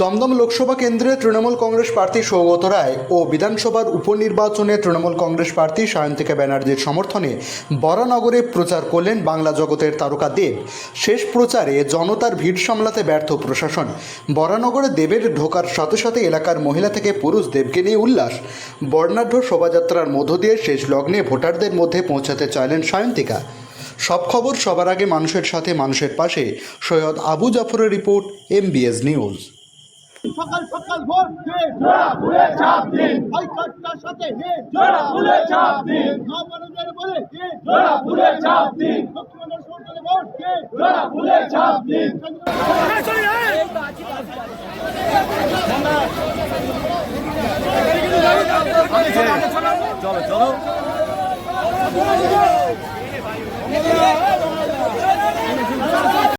দমদম লোকসভা কেন্দ্রে তৃণমূল কংগ্রেস প্রার্থী সৌগত রায় ও বিধানসভার উপনির্বাচনে তৃণমূল কংগ্রেস প্রার্থী সায়ন্তিকা ব্যানার্জির সমর্থনে বরানগরে প্রচার করলেন বাংলা জগতের তারকা দেব। শেষ প্রচারে জনতার ভিড় সামলাতে ব্যর্থ প্রশাসন। বরানগরে দেবের ঢোকার সাথে সাথে এলাকার মহিলা থেকে পুরুষ দেবকে নিয়ে উল্লাস। বর্ণাঢ্য শোভাযাত্রার মধ্য দিয়ে শেষ লগ্নে ভোটারদের মধ্যে পৌঁছাতে চাইলেন সায়ন্তিকা। সব খবর সবার আগে মানুষের সাথে, মানুষের পাশে। সৈয়দ আবু জাফরের রিপোর্ট, এমবিএস নিউজ। সকাল সকাল দে জোড়া ফুলে চাপ দিন। হাই কার্ডটার সাথে হে জোড়া ফুলে চাপ দিন। নবনদের বলে হে জোড়া ফুলে চাপ দিন। লক্ষ্মণের সরকারে ভোট দে জোড়া ফুলে চাপ দিন। চলো চলো।